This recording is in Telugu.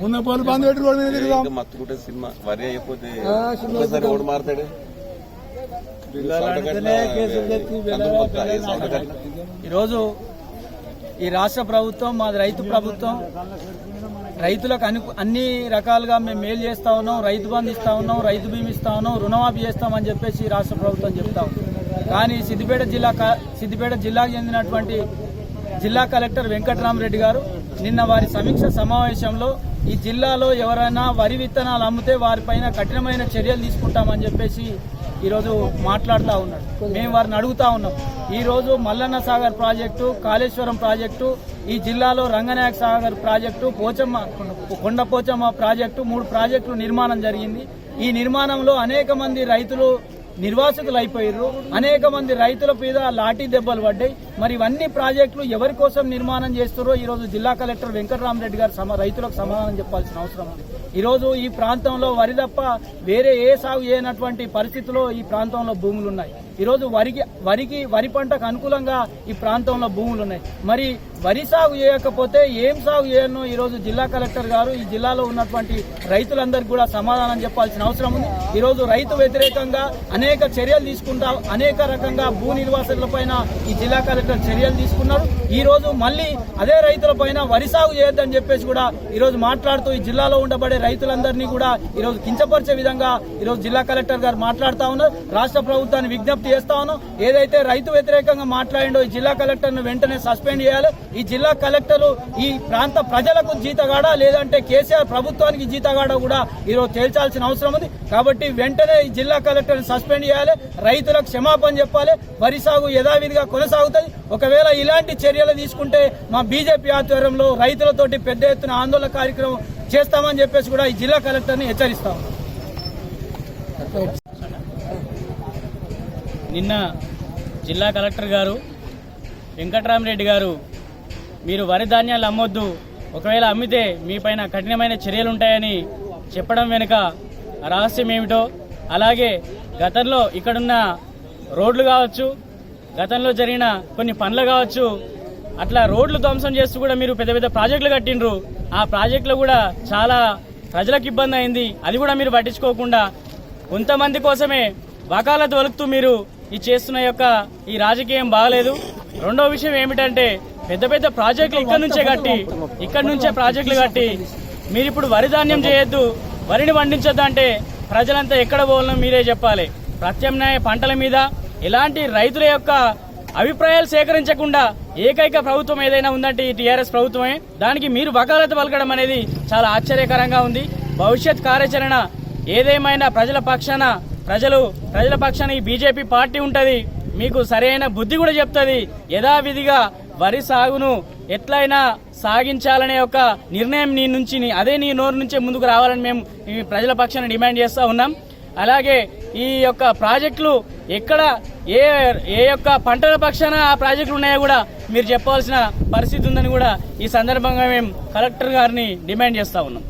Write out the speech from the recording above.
ఉన్న పనులు బంద్ పెట్టి రోడ్డు మీద తిరుగుదాం ఇంకా మత్తుకుంటే సినిమా? వరి అయిపోతే మారుతాడు? ఈరోజు ఈ రాష్ట్ర ప్రభుత్వం మాది రైతు ప్రభుత్వం రైతులకు అను అన్ని రకాలుగా మేము మేలు చేస్తా ఉన్నాం రైతు బంధు ఇస్తా ఉన్నాం రైతు బీమా ఇస్తా ఉన్నాం రుణమాఫీ చేస్తామని చెప్పేసి రాష్ట్ర ప్రభుత్వం చెప్తా కానీ సిద్దిపేట జిల్లా క- సిద్దిపేట జిల్లాకు చెందినటువంటి జిల్లా కలెక్టర్ వెంకటరామరెడ్డి గారు నిన్న వారి సమీక్ష సమావేశంలో ఈ జిల్లాలో ఎవరైనా వరి విత్తనాలు అమ్మితే వారిపైన కఠినమైన చర్యలు తీసుకుంటామని చెప్పేసి ఈరోజు మాట్లాడుతూ ఉన్నాడు మేము వారిని అడుగుతా ఉన్నాం. ఈరోజు మల్లన్న సాగర్ ప్రాజెక్టు కాళేశ్వరం ప్రాజెక్టు ఈ జిల్లాలో రంగనాయక సాగర్ ప్రాజెక్టు పోచమ్మ కొండ పోచమ్మ ప్రాజెక్టు మూడు ప్రాజెక్టులు నిర్మాణం జరిగింది. ఈ నిర్మాణంలో అనేక మంది రైతులు నిర్వాసితులు అయిపోయారు అనేక మంది రైతుల మీద లాఠీ దెబ్బలు పడ్డాయి. మరి ఇవన్నీ ప్రాజెక్టులు ఎవరి కోసం నిర్మాణం చేస్తారో ఈరోజు జిల్లా కలెక్టర్ వెంకటరామరెడ్డి గారు సమ రైతులకు సమాధానం చెప్పాల్సిన అవసరం ఉంది. ఈరోజు ఈ ప్రాంతంలో వరి తప్ప వేరే ఏ సాగు చేయనటువంటి పరిస్థితిలో ఈ ప్రాంతంలో భూములు ఉన్నాయి ఈరోజు వరికి వరికి వరి పంటకు అనుకూలంగా ఈ ప్రాంతంలో భూములు ఉన్నాయి. మరి వరి సాగు చేయకపోతే ఏం సాగు చేయను ఈరోజు జిల్లా కలెక్టర్ గారు ఈ జిల్లాలో ఉన్నటువంటి రైతులందరికీ కూడా సమాధానం చెప్పాల్సిన అవసరం ఉంది. ఈరోజు రైతు వ్యతిరేకంగా అనేక చర్యలు తీసుకుంటా అనేక రకంగా భూ నిర్వాసితుల పైన ఈ జిల్లా కలెక్టర్ చర్యలు తీసుకున్నారు. ఈ రోజు మళ్ళీ అదే రైతుల పైన వరి సాగు చేయొద్దని చెప్పేసి కూడా ఈరోజు మాట్లాడుతూ ఈ జిల్లాలో ఉండబడే రైతులందరినీ కూడా ఈరోజు కించపరిచే విధంగా ఈ రోజు జిల్లా కలెక్టర్ గారు మాట్లాడుతా ఉన్నారు. రాష్ట్ర ప్రభుత్వాన్ని విజ్ఞప్తి చేస్తా ఉన్నాం. ఏదైతే రైతు వ్యతిరేకంగా మాట్లాడిండో ఈ జిల్లా కలెక్టర్ను వెంటనే సస్పెండ్ చేయాలి. ఈ జిల్లా కలెక్టర్ ఈ ప్రాంత ప్రజలకు జీతగాడా? లేదంటే కేసీఆర్ ప్రభుత్వానికి జీతగాడా కూడా ఈరోజు తేల్చాల్సిన అవసరం ఉంది. కాబట్టి వెంటనే ఈ జిల్లా కలెక్టర్ని సస్పెండ్ చేయాలి. రైతులకు క్షమాపణ చెప్పాలి. వరి సాగు యథావిధిగా కొనసాగుతుంది. ఒకవేళ ఇలాంటి చర్యలు తీసుకుంటే మా బీజేపీ ఆధ్వర్యంలో రైతులతోటి పెద్ద ఎత్తున ఆందోళన కార్యక్రమం చేస్తామని చెప్పేసి కూడా ఈ జిల్లా కలెక్టర్ని హెచ్చరిస్తాం. నిన్న జిల్లా కలెక్టర్ గారు వెంకట్రామరెడ్డి గారు మీరు వరి ధాన్యాలు అమ్మొద్దు ఒకవేళ అమ్మితే మీపైన కఠినమైన చర్యలు ఉంటాయని చెప్పడం వెనుక రహస్యం ఏమిటో అలాగే గతంలో ఇక్కడున్న రోడ్లు కావచ్చు గతంలో జరిగిన కొన్ని పనులు కావచ్చు అట్లా రోడ్లు ధ్వంసం చేస్తూ కూడా మీరు పెద్ద పెద్ద ప్రాజెక్టులు కట్టిండ్రు. ఆ ప్రాజెక్టులు కూడా చాలా ప్రజలకు ఇబ్బంది అయింది. అది కూడా మీరు పట్టించుకోకుండా కొంతమంది కోసమే వకాలత్ వలుకుతూ మీరు ఈ చేస్తున్న యొక్క ఈ రాజకీయం బాగలేదు. రెండో విషయం ఏమిటంటే పెద్ద పెద్ద ప్రాజెక్టులు ఇక్కడ నుంచే కట్టి ఇక్కడ నుంచే ప్రాజెక్టులు కట్టి మీరు ఇప్పుడు వరి ధాన్యం చేయొద్దు వరిని పండించొద్దు అంటే ప్రజలంతా ఎక్కడ పోవాలో మీరే చెప్పాలి. ప్రత్యామ్నాయ పంటల మీద ఎలాంటి రైతుల యొక్క అభిప్రాయాలు సేకరించకుండా ఏకైక ప్రభుత్వం ఏదైనా ఉందంటే ఈ టీఆర్ఎస్ ప్రభుత్వమే. దానికి మీరు వకాలత పలకడం అనేది చాలా ఆశ్చర్యకరంగా ఉంది. భవిష్యత్ కార్యాచరణ ఏదేమైనా ప్రజల పక్షాన ప్రజలు ప్రజల పక్షాన ఈ బీజేపీ పార్టీ ఉంటది. మీకు సరైన బుద్ధి కూడా చెప్తుంది. యథావిధిగా వరి సాగును ఎట్లయినా సాగించాలనే ఒక నిర్ణయం నీ నుంచి అదే నీ నోరు నుంచే ముందుకు రావాలని మేము ఈ ప్రజల పక్షాన డిమాండ్ చేస్తూ ఉన్నాం. అలాగే ఈ యొక్క ప్రాజెక్టులు ఎక్కడ ఏ ఏ యొక్క పంటల పక్షాన ఆ ప్రాజెక్టులు ఉన్నాయో కూడా మీరు చెప్పాల్సిన పరిస్థితి ఉందని కూడా ఈ సందర్భంగా మేము కలెక్టర్ గారిని డిమాండ్ చేస్తూ ఉన్నాం.